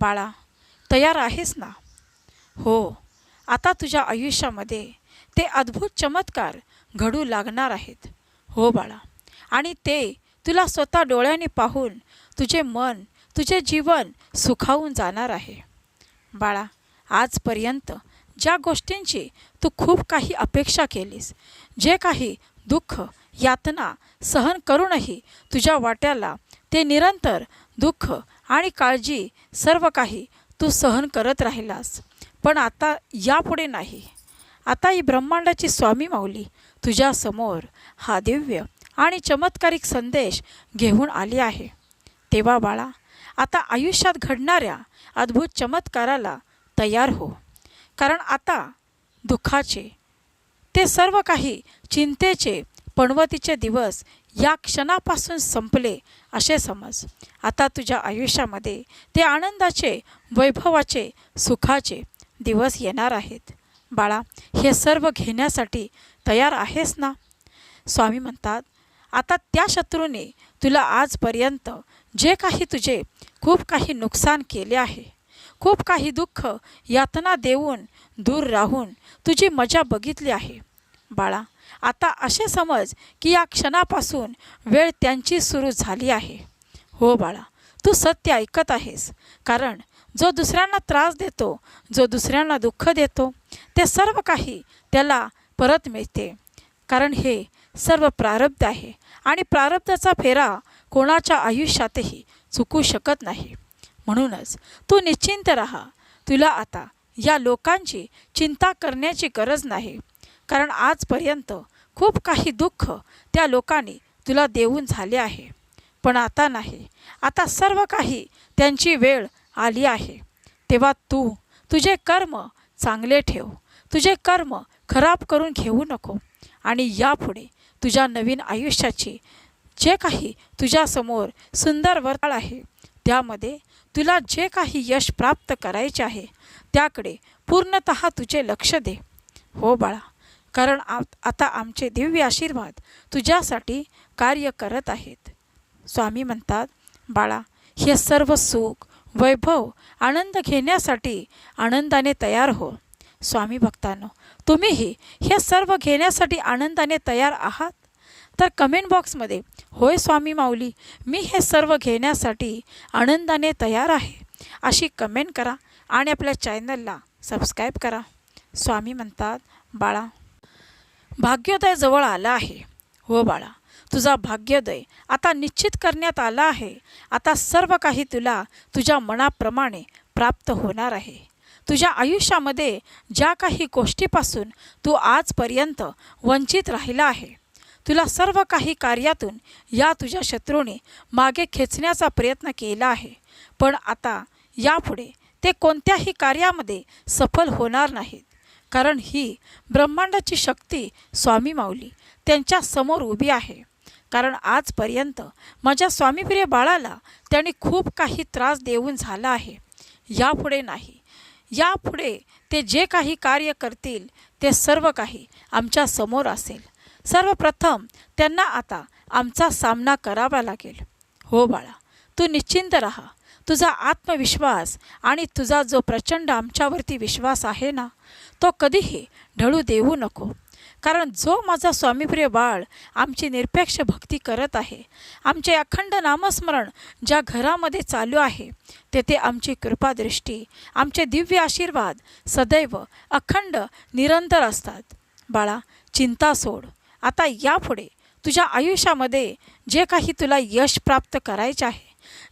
बाळा तयार आहेस ना? हो आता तुझ्या आयुष्यामध्ये ते अद्भुत चमत्कार घडू लागणार आहेत. हो बाळा आणि ते तुला स्वतः डोळ्याने पाहून तुझे मन तुझे जीवन सुखावून जाणार आहे. बाळा आजपर्यंत ज्या गोष्टींची तू खूप काही अपेक्षा केलीस जे काही दुःख यातना सहन करूनही तुझ्या वाट्याला ते निरंतर दुःख आणि काळजी सर्व काही तू सहन करत राहिलास. पण आता यापुढे नाही. आता ही ब्रह्मांडाची स्वामी माऊली तुझ्यासमोर हा दिव्य आणि चमत्कारिक संदेश घेऊन आली आहे. तेव्हा बाळा आता आयुष्यात घडणाऱ्या अद्भुत चमत्काराला तयार हो. कारण आता दुःखाचे ते सर्व काही चिंतेचे पणवतीचे दिवस या क्षणापासून संपले असे समज. आता तुझ्या आयुष्यामध्ये ते आनंदाचे वैभवाचे सुखाचे दिवस येणार आहेत. बाळा हे सर्व घेण्यासाठी तयार आहेस ना? स्वामी म्हणतात आता त्या शत्रूने तुला आजपर्यंत जे काही तुझे खूप काही नुकसान केले आहे. खूप काही दुःख यातना देऊन दूर राहून तुझी मजा बघितली आहे. बाळा आता असे समज की या क्षणापासून वेळ त्यांची सुरू झाली आहे. हो बाळा तू सत्य ऐकत आहेस. कारण जो दुसऱ्यांना त्रास देतो जो दुसऱ्यांना दुःख देतो ते सर्व काही त्याला परत मिळते. कारण हे सर्व प्रारब्ध आहे आणि प्रारब्धाचा फेरा कोणाच्या आयुष्यातही चुकू शकत नाही. म्हणूनच तू निश्चिंत राहा. तुला आता या लोकांची चिंता करण्याची गरज नाही. कारण आजपर्यंत खूप काही दुःख त्या लोकांनी तुला देऊन झाले आहे. पण आता नाही. आता सर्व काही त्यांची वेळ आली आहे. तेव्हा तू तुझे कर्म चांगले ठेव. तुझे कर्म खराब करून घेऊ नको. आणि यापुढे तुझ्या नवीन आयुष्याची जे काही तुझ्यासमोर सुंदर वर्ताळ आहे त्यामध्ये तुला जे काही यश प्राप्त करायचे आहे त्याकडे पूर्णत तुझे लक्ष दे. हो बाळा कारण आ आता आमचे दिव्य आशीर्वाद तुझ्यासाठी कार्य करत आहेत. स्वामी म्हणतात बाळा हे सर्व सुख वैभव आनंद घेण्यासाठी आनंदाने तयार हो. स्वामी भक्तांनो तुम्हीही हे सर्व घेण्यासाठी आनंदाने तयार आहात? तर कमेंट बॉक्समध्ये होय स्वामी माऊली मी हे सर्व घेण्यासाठी आनंदाने तयार आहे. अशी कमेंट करा आणि आपल्या चॅनलला सबस्क्राईब करा. स्वामी म्हणतात बाळा भाग्योदय जवळ आला आहे. हो बाळा तुझा भाग्योदय आता निश्चित करण्यात आला आहे. आता सर्व काही तुला तुझ्या मनाप्रमाणे प्राप्त होणार आहे. तुझ्या आयुष्यामध्ये ज्या काही गोष्टीपासून तू आजपर्यंत वंचित राहिला आहे तुला सर्व काही कार्यातून या तुझ्या शत्रूने मागे खेचण्याचा प्रयत्न केला आहे. पण आता यापुढे ते कोणत्याही कार्यामध्ये सफल होणार नाहीत. कारण ही ब्रह्मांडाची शक्ती स्वामी माऊली त्यांच्यासमोर उभी आहे. कारण आजपर्यंत माझ्या स्वामीप्रिय बाळाला त्यांनी खूप काही त्रास देऊन झाला आहे. यापुढे नाही. यापुढे ते जे काही कार्य करतील ते सर्व काही आमच्यासमोर असेल. सर्वप्रथम त्यांना आता आमचा सामना करावा लागेल. हो बाळा तू निश्चिंत राहा. तुझा आत्मविश्वास आणि तुझा जो प्रचंड आमच्यावरती विश्वास आहे ना तो कधीही ढळू देऊ नको. कारण जो माझा स्वामीप्रिय बाळ आमची निरपेक्ष भक्ती करत आहे आमचे अखंड नामस्मरण ज्या घरामध्ये चालू आहे तेथे आमची कृपादृष्टी आमचे दिव्य आशीर्वाद सदैव अखंड निरंतर असतात. बाळा चिंता सोड. आता यापुढे तुझ्या आयुष्यामध्ये जे काही तुला यश प्राप्त करायचे आहे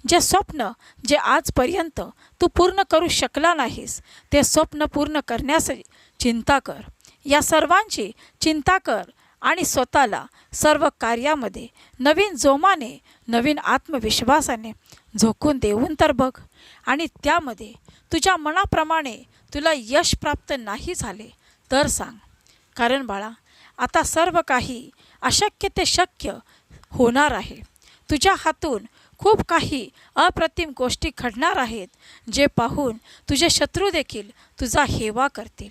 जे स्वप्न जे आजपर्यंत तू पूर्ण करू शकला नाहीस ते स्वप्न पूर्ण करण्यास चिंता कर. या सर्वांची चिंता कर आणि स्वतःला सर्व कार्यामध्ये नवीन जोमाने नवीन आत्मविश्वासाने झोकून देऊन तर बघ. आणि त्यामध्ये तुझ्या मनाप्रमाणे तुला यश प्राप्त नाही झाले तर सांग. कारण बाळा आता सर्व काही अशक्य ते शक्य होणार आहे. तुझ्या हातून खूप काही अप्रतिम गोष्टी घडणार आहेत जे पाहून तुझे शत्रू देखील तुझा हेवा करतील.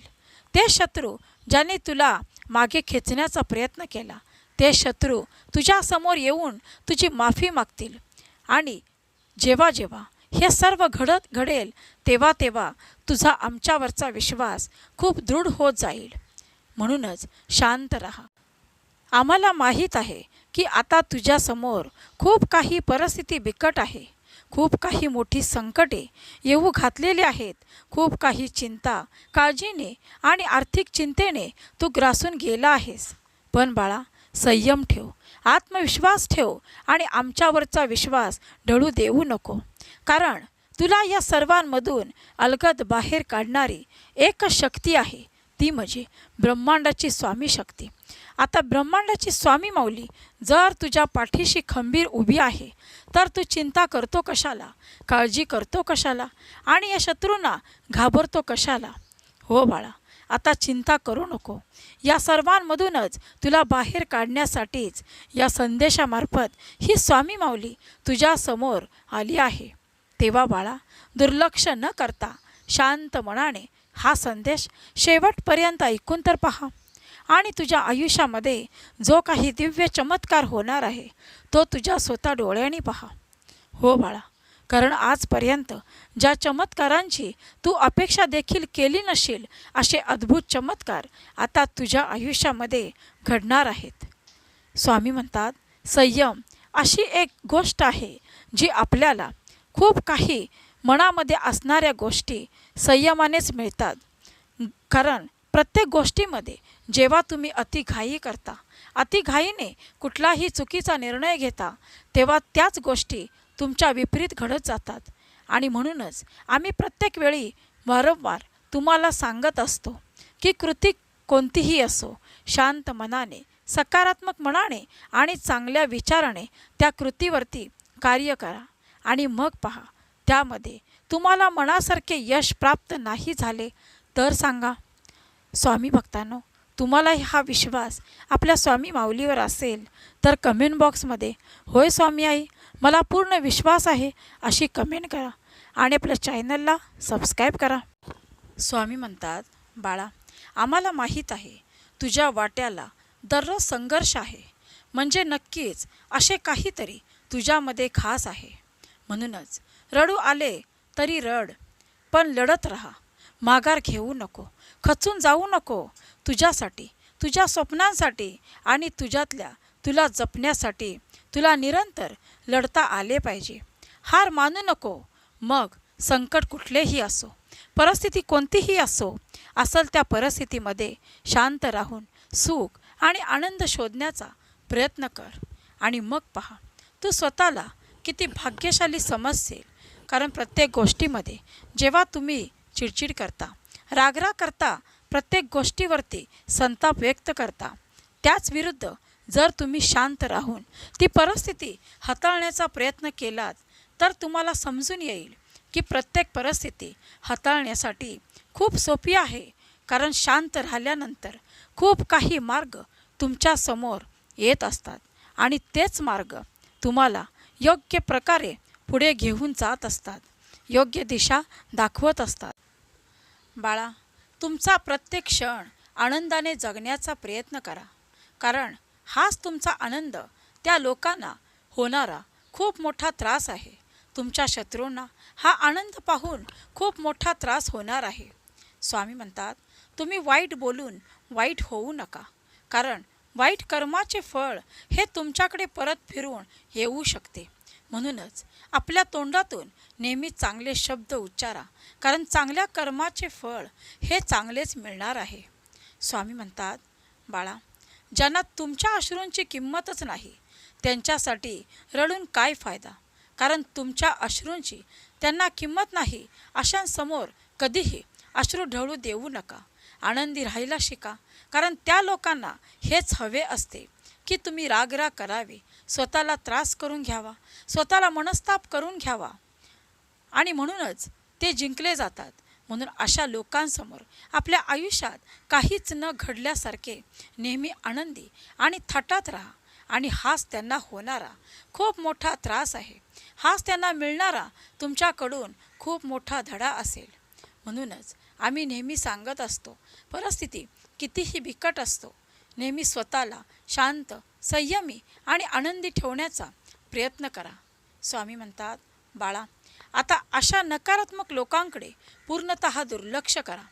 ते शत्रू ज्याने तुला मागे खेचण्याचा प्रयत्न केला ते शत्रू तुझ्यासमोर येऊन तुझी माफी मागतील. आणि जेव्हा जेव्हा हे सर्व घडत घडेल तेव्हा तेव्हा तुझा आमच्यावरचा विश्वास खूप दृढ होत जाईल. म्हणूनच शांत रहा. आम्हाला माहीत आहे की आता तुझ्यासमोर खूप काही परिस्थिती बिकट आहे. खूप काही मोठी संकटे येऊ घातलेली आहेत. खूप काही चिंता काळजीने आणि आर्थिक चिंतेने तू ग्रासून गेला आहेस. पण बाळा संयम ठेव. आत्मविश्वास ठेव आणि आमच्यावरचा विश्वास ढळू देऊ नको. कारण तुला या सर्वांमधून अलगद बाहेर काढणारी एकच शक्ती आहे. ती म्हणजे ब्रह्मांडाची स्वामी शक्ती. आता ब्रह्मांडाची स्वामी माऊली जर तुझ्या पाठीशी खंबीर उभी आहे तर तू चिंता करतो कशाला? काळजी करतो कशाला? आणि या शत्रूंना घाबरतो कशाला? हो बाळा आता चिंता करू नको. या सर्वांमधूनच तुला बाहेर काढण्यासाठीच या संदेशामार्फत ही स्वामी माऊली तुझ्यासमोर आली आहे. तेव्हा बाळा दुर्लक्ष न करता शांत मनाने हा संदेश शेवटपर्यंत ऐकून तर पहा. आणि तुझ्या आयुष्यामध्ये जो काही दिव्य चमत्कार होणार आहे तो तुझ्या स्वतः डोळ्यांनी पहा. हो बाळा कारण आजपर्यंत ज्या चमत्कारांची तू अपेक्षा देखील केली नशील असे अद्भुत चमत्कार आता तुझ्या आयुष्यामध्ये घडणार आहेत. स्वामी म्हणतात संयम अशी एक गोष्ट आहे जी आपल्याला खूप काही मनामध्ये असणाऱ्या गोष्टी संयमानेच मिळतात. कारण प्रत्येक गोष्टीमध्ये जेव्हा तुम्ही अतिघाई करता अतिघाईने कुठलाही चुकीचा निर्णय घेता तेव्हा त्याच गोष्टी तुमच्या विपरीत घडत जातात. आणि म्हणूनच आम्ही प्रत्येक वेळी वारंवार तुम्हाला सांगत असतो की कृती कोणतीही असो शांत मनाने सकारात्मक मनाने आणि चांगल्या विचाराने त्या कृतीवरती कार्य करा आणि मग पहा त्यामध्ये तुम्हाला मनासारखे यश प्राप्त नाही झाले तर सांगा स्वामी भक्तांनो तुम्हाला हा विश्वास आपल्या स्वामी माऊलीवर असेल तर कमेंट बॉक्समध्ये होय स्वामी आई मला पूर्ण विश्वास आहे अशी कमेंट करा आणि आपल्या चॅनलला सबस्क्राईब करा. स्वामी म्हणतात बाळा आम्हाला माहीत आहे तुझ्या वाट्याला दररोज संघर्ष आहे. म्हणजे नक्कीच असे काहीतरी तुझ्यामध्ये खास आहे. म्हणूनच रडू आले तरी रड पण लढत राहा. माघार घेऊ नको खचून जाऊ नको. तुझ्यासाठी तुझ्या स्वप्नांसाठी आणि तुझ्यातल्या तुला जपण्यासाठी तुला निरंतर लढता आले पाहिजे. हार मानू नको. मग संकट कुठलेही असो परिस्थिती कोणतीही असो असल त्या परिस्थितीमध्ये शांत राहून सुख आणि आनंद शोधण्याचा प्रयत्न कर. आणि मग पहा तू स्वतःला किती भाग्यशाली समजशील. कारण प्रत्येक गोष्टीमध्ये जेव्हा तुम्ही चिडचिड करता रागरा करता प्रत्येक गोष्टीवरती संताप व्यक्त करता त्याच विरुद्ध जर तुम्ही शांत राहून ती परिस्थिती हाताळण्याचा प्रयत्न केलात तर तुम्हाला समजून येईल की प्रत्येक परिस्थिती हाताळण्यासाठी खूप सोपी आहे. कारण शांत राहिल्यानंतर खूप काही मार्ग तुमच्यासमोर येत असतात आणि तेच मार्ग तुम्हाला योग्य प्रकारे पुढे घेऊन जात असतात. योग्य दिशा दाखवत असतात. बाळा तुमचा प्रत्येक क्षण आनंदाने जगण्याचा प्रयत्न करा. कारण हाच तुमचा आनंद त्या लोकांना होणारा खूप मोठा त्रास आहे. तुमच्या शत्रूंना हा आनंद पाहून खूप मोठा त्रास होणार आहे. स्वामी म्हणतात तुम्ही वाईट बोलून वाईट होऊ नका. कारण वाईट कर्माचे फळ हे तुमच्याकडे परत फिरून येऊ शकते. म्हणूनच आपल्या तोंडातून नेहमी चांगले शब्द उच्चारा कारण चांगल्या कर्माचे फळ हे चांगलेच मिळणार आहे. स्वामी म्हणतात बाळा ज्यांना तुमच्या अश्रूंची किंमतच नाही त्यांच्यासाठी रडून काय फायदा? कारण तुमच्या अश्रूंची त्यांना किंमत नाही अशांसमोर कधीही अश्रू ढळू देऊ नका. आनंदी राहायला शिका कारण त्या लोकांना हेच हवे असते की तुम्ही रागराग करावे स्वतःला त्रास करून घ्यावा स्वतःला मनस्ताप करून घ्यावा. आणि म्हणूनच ते जिंकले जातात. म्हणून अशा लोकांसमोर आपल्या आयुष्यात काहीच न घडल्यासारखे नेहमी आनंदी आणि थाटात राहा. आणि हाच त्यांना होणारा खूप मोठा त्रास आहे. हाच त्यांना मिळणारा तुमच्याकडून खूप मोठा धडा असेल. म्हणूनच आम्ही नेहमी सांगत असतो परिस्थिती कितीही बिकट असतो नेहमी स्वतःला शांत संयमी आणि आनंदी ठेवण्याचा प्रयत्न करा. स्वामी म्हणतात बाळा आता अशा नकारात्मक लोकांकडे पूर्णत दुर्लक्ष करा.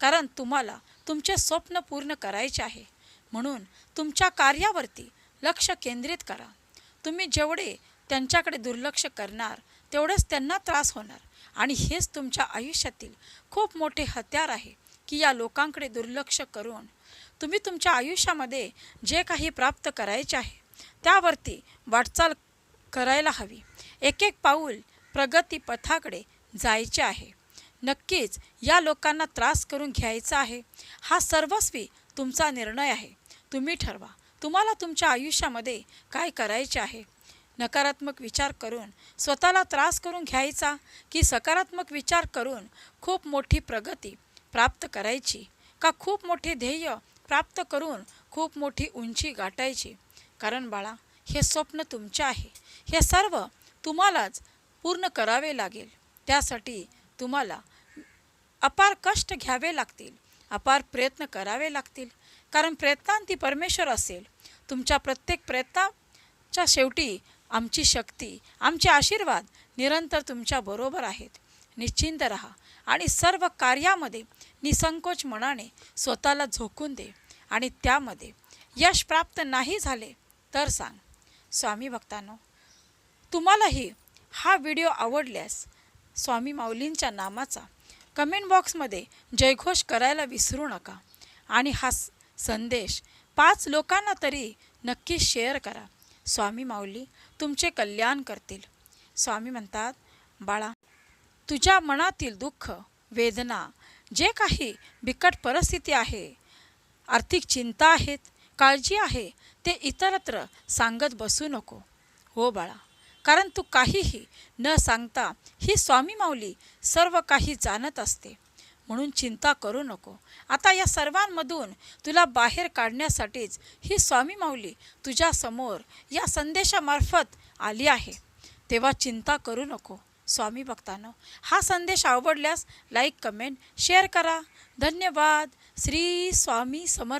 कारण तुम्हाला तुमचे स्वप्न पूर्ण करायचे आहे. म्हणून तुमच्या कार्यावरती लक्ष केंद्रित करा. तुम्ही जेवढे त्यांच्याकडे दुर्लक्ष करणार तेवढेच त्यांना त्रास होणार. आणि हेच तुमच्या आयुष्यातील खूप मोठे हत्यार आहे की या लोकांकडे दुर्लक्ष करून तुम्ही तुमच्या आयुष्यामध्ये जे काही प्राप्त करायचे आहे त्यावरती वाटचाल करायला हवी. एक एक पाऊल प्रगती पथाकडे जायचे आहे. नक्कीच या लोकांना त्रास करून घ्यायचा आहे. हा सर्वस्वी तुमचा निर्णय आहे. तुम्ही ठरवा. तुम्हाला तुमच्या आयुष्यामध्ये काय करायचे आहे? नकारात्मक विचार करून स्वतःला त्रास करून घ्यायचा की सकारात्मक विचार करून खूप मोठी प्रगती प्राप्त करायची? का खूप मोठे ध्येय प्राप्त करून खूप मोठी उंची गाठायची. कारण बाळा हे स्वप्न तुमचे आहे. हे सर्व तुम्हालाच पूर्ण करावे लागेल. त्यासाठी तुम्हाला अपार कष्ट घ्यावे लागतील. अपार प्रयत्न करावे लागतील. कारण प्रयत्नांती परमेश्वर असेल. तुमच्या प्रत्येक प्रयत्नाच्या शेवटी आमची शक्ती आमचे आशीर्वाद निरंतर तुमच्या बरोबर आहेत. निश्चिंत रहा आणि सर्व कार्यामध्ये निसंकोच मनाने स्वतःला झोकून दे आणि त्यामध्ये यश प्राप्त नाही झाले तर सांग. स्वामी भक्तांनो तुम्हालाही हा व्हिडिओ आवडल्यास स्वामी माऊलींच्या नामाचा कमेंट बॉक्समध्ये जयघोष करायला विसरू नका आणि हा संदेश पाच लोकांना तरी नक्की शेअर करा. स्वामी माऊली तुमचे कल्याण करतील. स्वामी म्हणतात बाळा तुझ्या मनातील दुःख वेदना जे काही बिकट परिस्थिती आहे आर्थिक चिंता आहेत काळजी आहे ते इतरत्र सांगत बसू नको. हो बाळा कारण तू काहीही न सांगता ही स्वामी माऊली सर्व काही जाणत असते. म्हणून चिंता करू नको. आता या सर्वांमधून तुला बाहेर काढण्यासाठीच ही स्वामी माऊली तुझ्यासमोर या संदेशामार्फत आली आहे. तेव्हा चिंता करू नको. स्वामी भक्तांनो हा संदेश आवडल्यास लाईक कमेंट शेअर करा. धन्यवाद. श्री स्वामी समर्थ